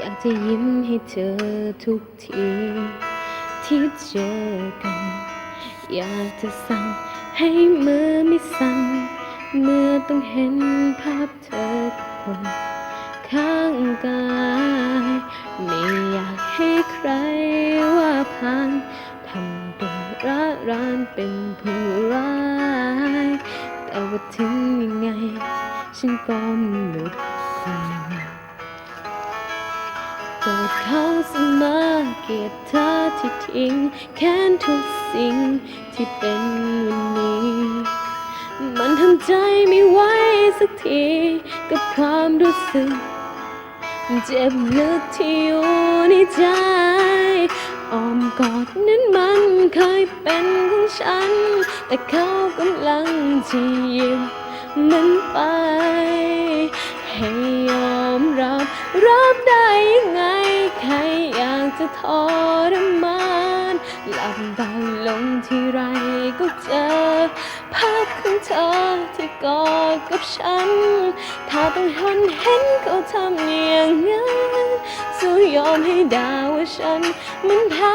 อยากจะยิ้มให้เธอทุกทีที่เจอกัน อยากจะสั่งให้มือไม่สั่นเมื่อต้องเห็นภาพเธอคนข้างกายไม่อยากให้ใครว่าผ่านทำตัวร้ารานเป็นผู้ร้าย แต่ว่าถึงยังไง ฉันก็มุด กรธเขาเสมอเกลียดเธอที่ทิ้ง แค้นทุกสิ่งที่เป็นวันนี้ มันทำใจไม่ไหวสักทีกับความรู้สึก เจ็บลึกที่อยู่ในใจอ้อมกอดนั้นมันเคยเป็นของฉัน แต่เขากำลังจะยึดมันไป ให้ยอมรับรับได้ยังไง ใครอยากจะทรมานหลับตาลงที่ไรก็เจอ ภาพของเธอที่กอดกับฉัน ถ้าต้องทนเห็นเขาทำอย่างนั้นสู้ยอมให้ด่าว่าฉันมันแพ้